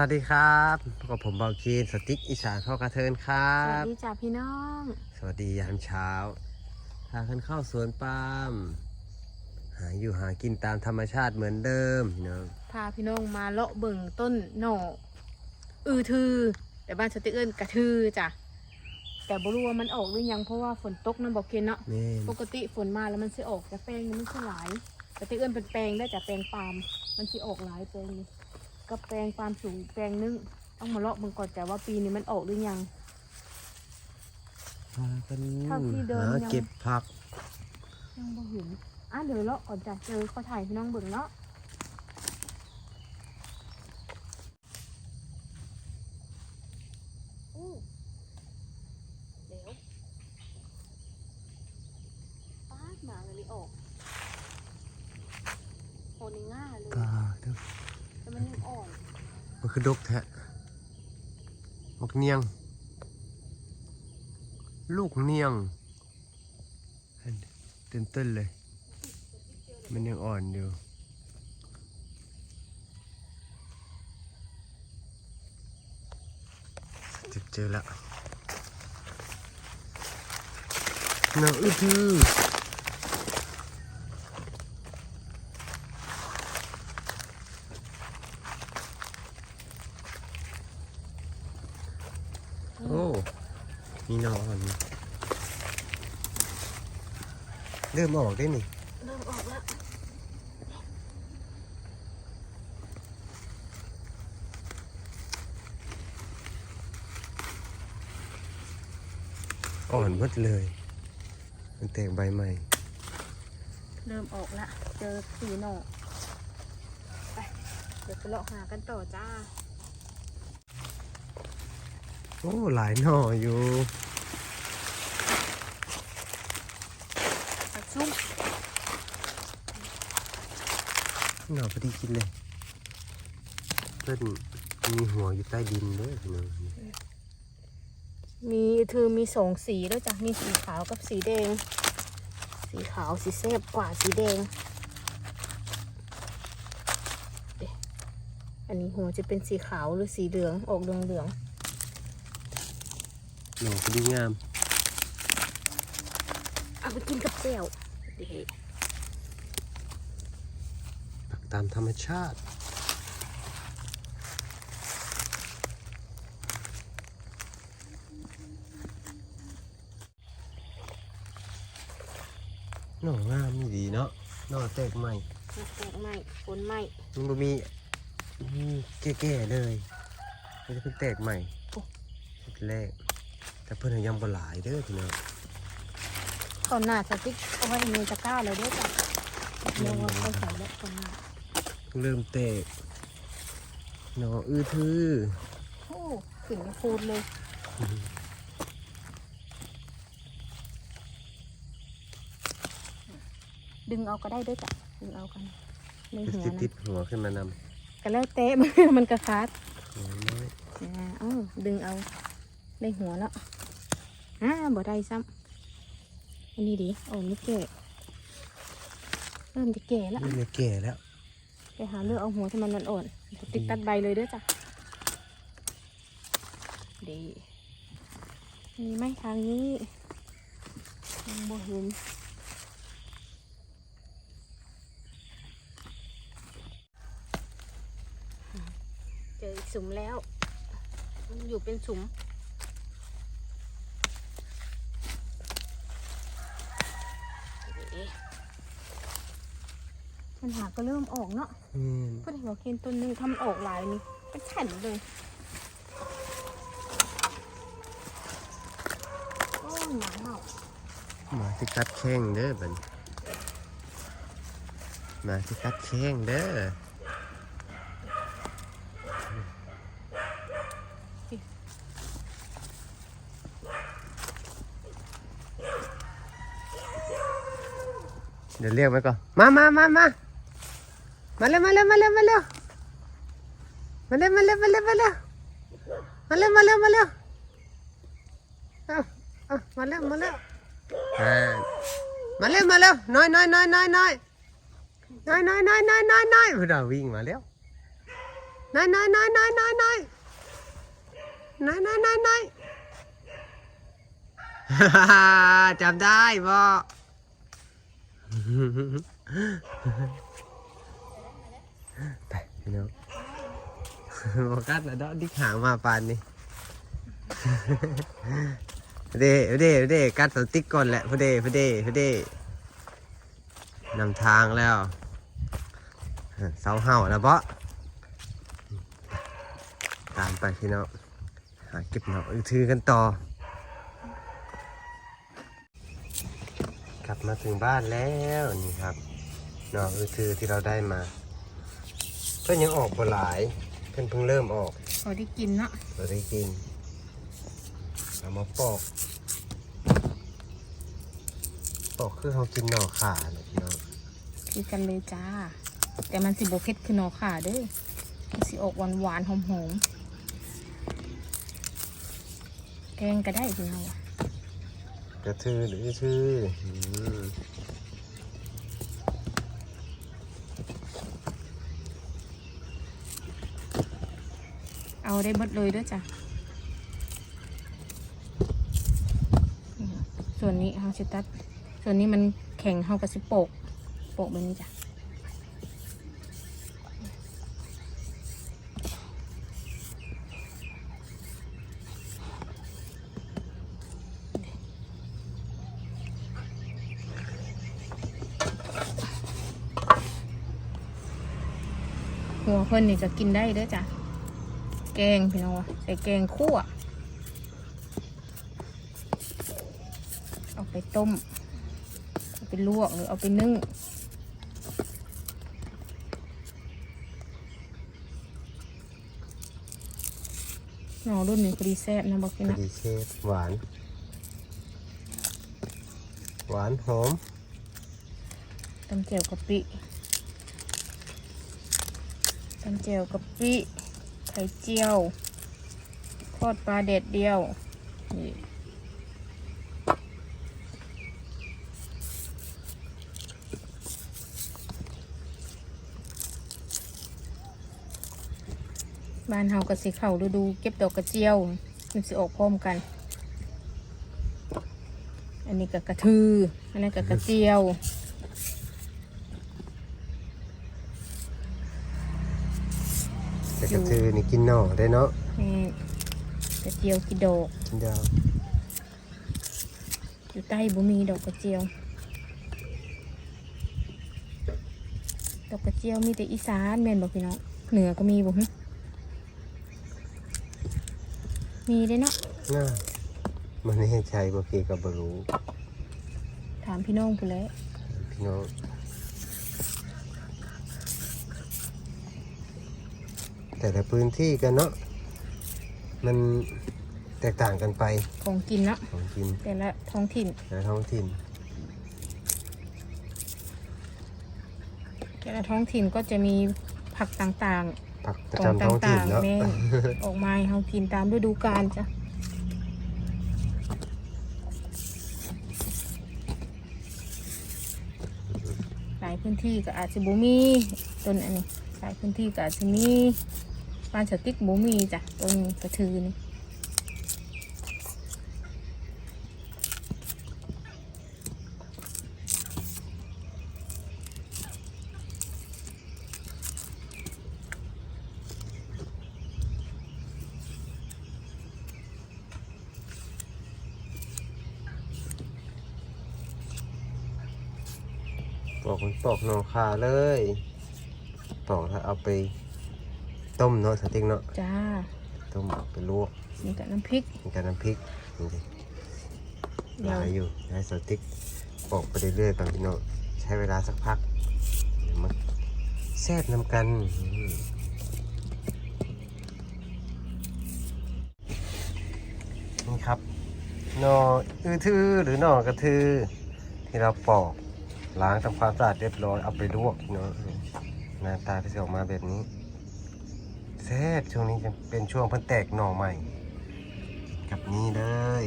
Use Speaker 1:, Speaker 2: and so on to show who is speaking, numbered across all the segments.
Speaker 1: วัสดีครับพบกับผมเบาคีนสติ๊กอีสานพ่อกระเทินครั
Speaker 2: สวั
Speaker 1: บ
Speaker 2: สดีจ้าพี่น้อง
Speaker 1: สวัสดียามเช้าพากันเข้าสวนปาล์มหาอยู่หากินตามธรรมชาติเหมือนเดิมพี่น้อง
Speaker 2: พาพี่น้องมาเลาะเบิ่งต้นหน่ออือทือแต่บ้านสติเอิญกระทือจ้ะแต่บ่รู้ว่ามันออกหรือยังเพราะว่าฝนตกน้ำบอกเคนเนาะ
Speaker 1: แม่น
Speaker 2: ปกติฝนมาแล้วมันสิออกแต่แปลงนี่มันสิหลายสติเอิญเป็นแปลงได้แต่แปลงปาล์มมันสิออกหลายแปลงนี่ กับแปลงปาล์มสูงแปลงนึงต้องมาเลาะเบิ่งก่อนแต่ว่าปีนี้มันออกหรือยัง
Speaker 1: พากัน
Speaker 2: เท่าที่เดิน
Speaker 1: หา
Speaker 2: ยัง
Speaker 1: เก็บผัก
Speaker 2: ยังบ่เห็นอะเดี๋ยวเลาะก่อนจ้ะเจอเขาถ่ายพี่น้องเบิ่งเนาะอู้เดี๋ยวป้าดหมาเลยออกโอนี่ง่าเลย
Speaker 1: กาเด้อ
Speaker 2: แต่มันยังอ่อน
Speaker 1: มันคือดกแทะ มักเนียง ลูกเนียงอันเต้นเต้นเลย มันยังอ่อนอยู่เจอเจอแล้วหนังอื้อ โอ้มีนอนเริ่มออกได้นี่
Speaker 2: เริ่มออกแล้ว
Speaker 1: อ่อนหมดเลย มันแตกใบใหม่
Speaker 2: เริ่มออกแล้วเจอสีหน่อไป เดี๋ยวไปเลาะหากันต่อจ้า
Speaker 1: โอ้หลายหน่ออยู่
Speaker 2: ผักชุ่ม
Speaker 1: หน่อพอดีกินเลย เพื่อนมีหัวอยู่ใต้ดินเด้อพี่น้อง
Speaker 2: มีเธอมีสองสีด้วยจ้ะมีสีขาวกับสีแดง สีขาวสีแซ่บกว่าสีแดงเอ๊ะอันนี้หัวจะเป็นสีขาวหรือสีเหลืองออกเหลืองเหลือง
Speaker 1: หน่อพอดีงาม
Speaker 2: ๆเอาไปกินกับแจ่วเด็
Speaker 1: ปักตามธรรมชาติหน่องามนี่ดีเนาะหน่อแตกใหม่
Speaker 2: แตกไหมฝนไหม
Speaker 1: มันบ่มีมีแก่ๆเลยมันจะเป็นแตกใหม่
Speaker 2: โอ้
Speaker 1: ชุดแรก แต่เพิ่นยังบ่หลายเด้อพี่น้อง
Speaker 2: ตอนหน้าสติ๊กเอาไว้ในตะกร้าเลยด้วยจ้ะเดี๋ยวเราค่อยใส่แล้วตอนหน้า
Speaker 1: เพิ่งเริ่มแตกหน่ออื้อทือ
Speaker 2: โอ้ขึ้นกระพูดเลยดึงเอาก็ได้ด้วยจ้ะดึงเอากันใน
Speaker 1: จะ
Speaker 2: หัว
Speaker 1: ติด
Speaker 2: นะ
Speaker 1: ติดหัวขึ้นมาน
Speaker 2: ก็แล้วเตะมันมันกระฟาดำ
Speaker 1: หัวน้อย
Speaker 2: อ่าเอ้าดึงเอาในหัวแล้ว อ่าบ่ได้ซ้ำอันนี้ดิโอ้นี่แก่เริ่มจะแก่แล้ว
Speaker 1: นี่ไม่แก่แล้ว
Speaker 2: ไปหาเลือกเอาหัวที่มันอ่อนๆติ๊กตัดใบเลยเด้อจ้ะดีมีไหมทางนี้ยังบ่เห็นเจออีกสุมแล้วมันอยู่เป็นสุมเอ๊ะ มันหาก็เริ่มออกเนาะ
Speaker 1: อืม
Speaker 2: เพื่อนหัวเคนต้นนึงทำมันออกหลายนี่เป็นแผ่นเลยโอ้หนาเห่า
Speaker 1: หมาที่กัดแข้งเด้อบัดนหมาที่กัดแข้งเด้อเดี๋ยวเรียกไว้ก่อน มามามามา มาเร็วมาเร็วมาเร็วมาเร็วมาเร็วมาเร็วมาเร็วมาเร็วมาเร็วมาเร็วมาเร็วเอาเอามาเร็วมาเร็วอ่ามาเร็วมาเร็วน้อยน้อยน้อยน้อยน้อยน้อยน้อยน้อยน้อยน้อยน้อยพวกเราวิ่งมาแล้วน้อยน้อยน้อยน้อยน้อยน้อยน้อยน้อยน้อยน้อยฮ่าฮ่าจำได้บ่ พี่น้องโอกัสแล้วดาะดิกหางมาปานนี่เด้เด้เด้กัดสติ๊กก่อนแหละพอเด้พอเด้พอเด้นำทางแล้วเสาเห่าแล้วเพาะตามไปพี่น้องหาเก็บหน่ออือถือกันต่อ กลับมาถึงบ้านแล้วนี่ครับหน่ออือถือที่เราได้มา เพิ่นยังออกบ่หลาย เพิ่นเพิ่งเริ่มออก
Speaker 2: พอได้กินเนาะ
Speaker 1: เราได้กินเอามาปอก ปอกคือเขากินหน่อขาเนี่ยพี่น้อง
Speaker 2: คือกันเลยจ้า แต่มันสิบเผ็ดคือหนอขาเด้อมันสิออกหวานหวานๆหอมหอมๆแกงก็ได้พี่น้องว่ะ
Speaker 1: กระทือหรือทืออืม
Speaker 2: เอาได้หมดเลยด้วยจ้ะ ส่วนนี้เขาสิตัด ส่วนนี้มันแข็งเขาก็สิโปก โปกแบบนี้จ้ะหัวเพิ่นนี่จะกินได้เด้อจ้ะ แกงพี่น้องวะใส่แกงคั่วเอาไปต้มเอาไปลวกหรือเอาไปนึ่งหนอรุ่นนี้พอดีแซ่บนะบอกพี่
Speaker 1: พอ
Speaker 2: นะ
Speaker 1: ดีเชฟหวาน หวานหอม
Speaker 2: ตำเจียวกะปิตำเจียวกะปิไข่เจียวทอดปลาเด็ดเดียวนี่บ้านเฮาก็สิเข้าฤดูเก็บดอกกระเจียวมันสิออกพร้อมกัน อันนี้ก็กระทือ อันนั้นก็กระเจียว
Speaker 1: แต่ กระทือนี่กินหน่อได้เนาะ
Speaker 2: นี่กระเจียวกิโดก
Speaker 1: กินดาว
Speaker 2: อยู่ใต้บุมีดอกกระเจียว ดอกกระเจียวมีแต่อีสานแม่นบอกพี่น้องเหนือก็มีบ่หึมีได้เนาะ
Speaker 1: น่ามันนี่ให้ใช้บ่เกกับบรู้
Speaker 2: ถามพี่น้องไปแล้ว
Speaker 1: พี่น้อง แต่ละพื้นที่กันเนาะมันแตกต่างกันไป
Speaker 2: ของกินเนาะ
Speaker 1: ของกิน
Speaker 2: แต่ละท้องถิ่น
Speaker 1: แต่ละท้องถิ่น
Speaker 2: แต่ละท้องถิ่นก็จะมีผักต่าง
Speaker 1: ผักป
Speaker 2: ๆ
Speaker 1: ระ
Speaker 2: ของ
Speaker 1: จำท้องถิ่น
Speaker 2: ต่าง
Speaker 1: เนาะ
Speaker 2: ๆแม่นออกมาให้เฮากินตามฤดูกาลจ้ะหลายพื้นที่ก็อาจจะบ่มีต้นอันนี้หลายพื้นที่ก็อาจจะมีปานสติ๊กบ่มีจ้ะต้นกระทือนี่
Speaker 1: ปอกมันปอกนอขาเลยปอกแล้วเอาไป ต้มเนาะสติ๊กเนาะ
Speaker 2: จ้า
Speaker 1: ต้มเอาไปลวก
Speaker 2: นี่กับน้ำพริก
Speaker 1: มีกับน้ำพริกนี่ดิ
Speaker 2: เดี๋
Speaker 1: ห
Speaker 2: ยว
Speaker 1: ลายอยู่ได้สติ๊กปอกไปเรื่อยๆก่อนพี่น้องใช้เวลาสักพักเดี๋ยวมาแซ่บน้ำกันอืมนี่ครับหนออือทือหรือหนอกระทือ ที่เราปอกล้างทำความสะอาดเรียบร้อยเอาไปลวกเนาะหน้าตาที่จะออกมาแบบนี้ แซ่บช่วงนี้จะเป็นช่วงเพิ่นแตกหน่อใหม่ กับนี้เลย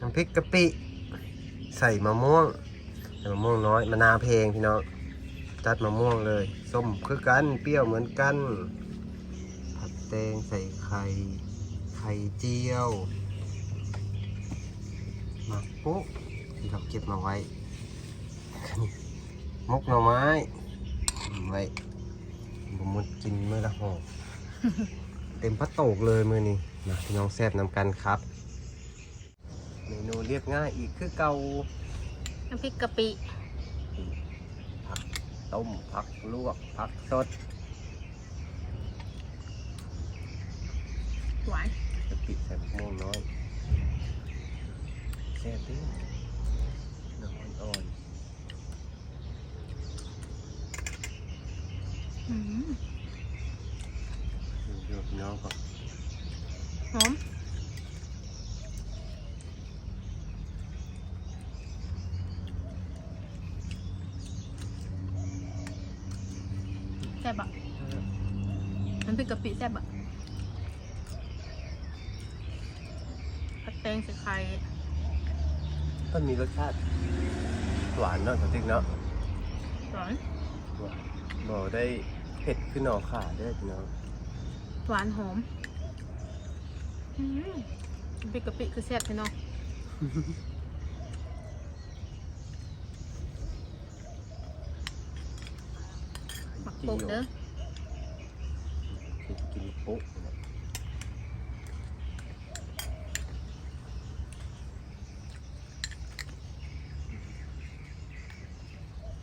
Speaker 1: น้ำพริกกะปิ ใส่มะม่วงใส่มะม่วงน้อยมะนาวเพลงพี่น้องจัดมะม่วงเลย ส้มคือกันเปรี้ยวเหมือนกัน ผัดแตงใส่ไข่ไข่เจียวหมักปุ๊กที่เราเก็บมาไว้มกหน่อไม้ไว้ ผมมุดกินมื้อละห่อเต็มพระโตกเลยมือนี้นะพี่น้องแซ่บนำกันครับ เมนูเรียบง่ายอีกคือเกา
Speaker 2: น้ำพริกกะปิ
Speaker 1: ผักต้มผักลวกผักสด
Speaker 2: หวาน
Speaker 1: กะปิใส่มะม่วงน้อยแซ่บดิน้ำอ่อน
Speaker 2: อืม
Speaker 1: ๆ ดูดูพี่น้องก่อน
Speaker 2: หอมแซ่บอะน้ำพริกกะปิแซ่บอะผัดแตงใส่ไข่
Speaker 1: ก็มีรสชาติหวานเนาะสติ๊กเนาะ
Speaker 2: หวาน
Speaker 1: หวาน บอกได้เผ็ดขึ้นหนอขาได้อพี่น้อง
Speaker 2: หวานหอมอืมน้ำพริกกะปิคือแซ่บพี่น้องหมักโปกเด้อ
Speaker 1: กินกินปุ๊บ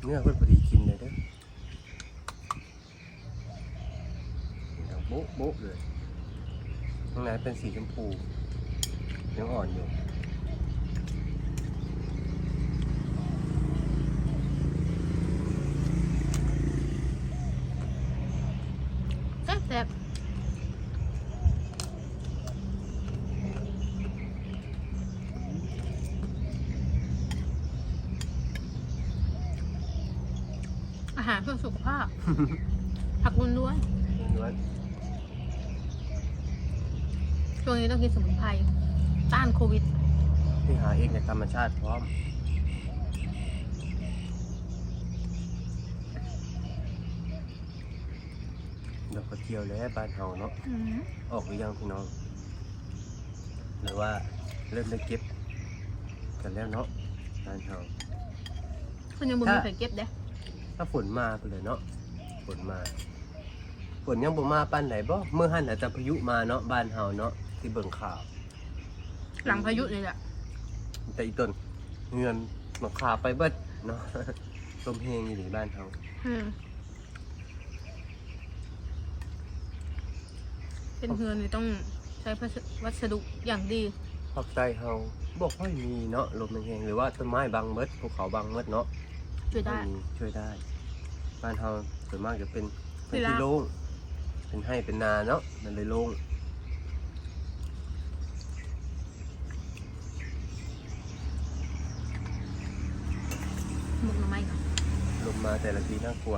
Speaker 1: เนื้อเพิ่นพอดีกิน เลยเด้อดังโบ๊ะโบ๊ะเลยข้างในเป็นสีชมพูยังอ่อนอยู่
Speaker 2: แซ่บแซ่บอาหารเพื่อสุขภาพ ผักล้วน
Speaker 1: ล้วน
Speaker 2: ๆ ช่วงนี้ต้องกินสมุนไพรต้านโควิด
Speaker 1: ๆที่หาเองจากธรรมชาติพร้อม ดอกกระเจียวแล้วบ้านเฮาเนาะ
Speaker 2: อืม
Speaker 1: ออกหรือยังพี่น้อง หรือว่าเริ่มได้เก็บ กันแล้วเนาะบ้านเฮา
Speaker 2: คุณยังบุญมีไข่เก็บเด้
Speaker 1: ถ้าฝนมาไปเลยเนาะฝนมา ฝนยังบ่มาปานไหนบ่เมื่อหันอาจจะพายุมาเนาะบ้านเฮาเนาะ ที่เบิ่งข่าว
Speaker 2: หลังพายุเลยแหละ
Speaker 1: แต่อีต้นเงินหนอกขาไปเบิดเนาะลมเฮงอยู่ในบ้านเฮา
Speaker 2: อืมเป็นเฮือนนี่ต้องใช้วัสดุอย่างดี
Speaker 1: ภาคใต้เฮาบ่ค่อยมีเนาะลมแรงๆหรือว่าต้นไม้บางเบิดภูเขาบางเบิดเนาะ
Speaker 2: ช่วยได้
Speaker 1: มีช่วยได้ บ้านเฮาส่วนมากจะเป็นเป็น
Speaker 2: ที่
Speaker 1: ที่
Speaker 2: ราบ
Speaker 1: โล่งเป็นให้เป็นนาเนาะมันเลยโล่ง
Speaker 2: มกหน่อไม้ค่ะ
Speaker 1: ลมมาแต่ละทีน่ากลัว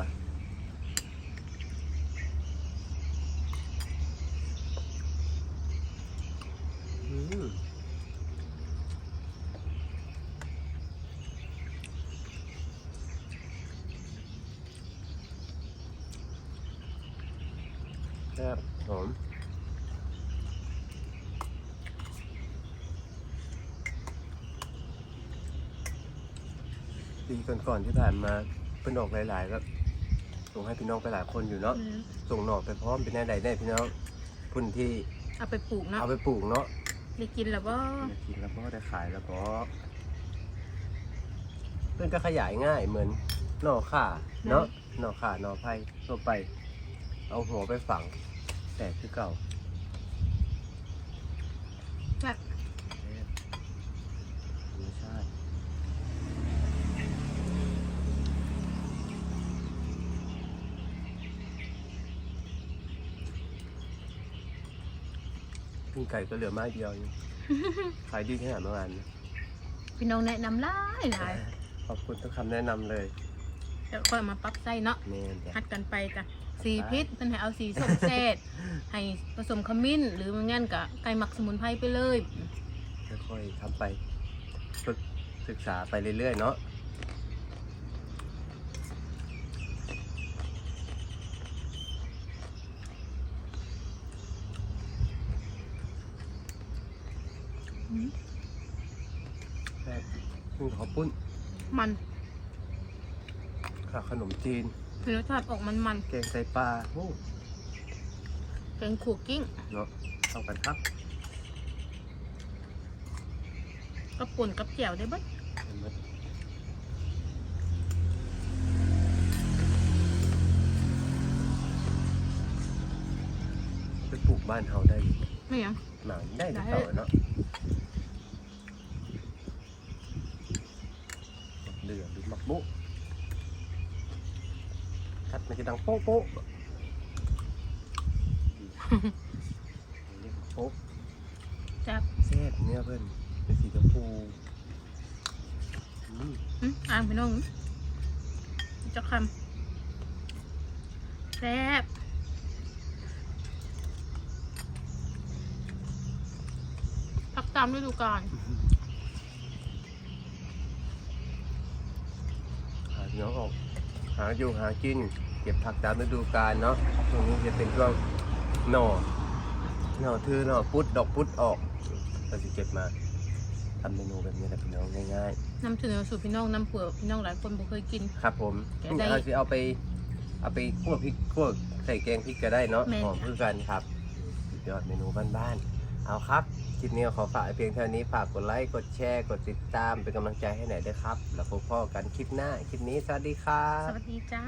Speaker 1: อืมแซ่บหอม ปีก่อนๆที่ผ่านมาเพิ่นออกหลายๆก็ส่งให้พี่น้องไปหลายคนอยู่เนาะ
Speaker 2: อืม
Speaker 1: ส่งหน่อไปพร้อมเป็นแน่ใดแน่พี่น้องพุ่นที่
Speaker 2: เอาไปปลูกเนาะ
Speaker 1: เอาไปปลูกเนาะ
Speaker 2: ได้กินแล้วก็
Speaker 1: ได้กินแล้วก็ได้ขายแล้วก็เพื่อนก็ขยายง่ายเหมือนหน่อข่าเนาะหน่อข่าหน่อไผ่ทั่วไป เอาหัวไปฝัง แต่คือเก่า
Speaker 2: แบบ
Speaker 1: ธรรมชาติปิ้ งไก่ก็เหลือไม้เดียวอยู่ ขายดีแค่ไหนเมื่อวานนี้
Speaker 2: พี่น้องแนะนำหลายหลาย
Speaker 1: ขอบคุณทุกคำแนะนำเลย
Speaker 2: เดี๋ยวค่อยเอามาปรับใส่เนาะ
Speaker 1: เมนจ้ะ
Speaker 2: หัดกันไปจ้ะสีพิษเพิ่นให้เอาสีส้มเศษ ให้ผสมขมิ้น หรือมันงั้นกับไก่หมักสมุนไพรไปเลย
Speaker 1: ค่อยๆทำไปฝึกศึกษาไปเรื่อยๆเนาะ แซ่บ นี่ขอปุ้น
Speaker 2: มัน
Speaker 1: ข้าวขนมจีน
Speaker 2: รสชาติออกมันมัน
Speaker 1: แกงไตปลาโอ้
Speaker 2: ๆแกงขัวกิ้ง
Speaker 1: เนาะเข้ากันครับ
Speaker 2: กับป่นกับแจ่วได้เบ้
Speaker 1: เห็นไหมไปปลูกบ้านเฮาได้อยู่
Speaker 2: ไม่ยัง
Speaker 1: หนังได้
Speaker 2: ได้
Speaker 1: ต่อเนาะเดือดดูมัก บุทัดมันจะดังโป๊ะโป๊ะเรียกโป๊ะ
Speaker 2: จับ
Speaker 1: แซ่บเนี่ยเพื่อนเป็นสีชมพูอืม
Speaker 2: อืมอ่างพี่น้องจะคำแซ่บพักตามฤดูกาล
Speaker 1: หาเนาะออกหาอยู่หากิน เก็บผักตามฤดูกาลเนาะช่วงนี้จะเป็นช่วงหน่อหน่อทือหน่อพุดดอกพุดออกเราจะเก็บมาทำเมนูแบบนี้แหละพี่น้องง่าย
Speaker 2: นำเสนอสู่พี่น้องนำเผื่อพี่น้องหลายคนบ่เคยกิน
Speaker 1: ๆ ครับผม
Speaker 2: แกะได้
Speaker 1: เราจะเอาไป เอาไปคั่วพริกคั่วใส่แกงพริกก็ได้เนาะ
Speaker 2: แม่น
Speaker 1: หอมเพื่อกันครับสุดยอดเมนูบ้านๆเอาครับ คลิปนี้ขอฝากเพียงเท่านี้ฝากกดไลค์กดแชร์กดติดตามเป็นกำลังใจให้หน่อยด้วยครับ แล้วพบพ่อกันคลิปหน้า คลิปนี้สวัสดีครับ ส
Speaker 2: วัสดีจ้า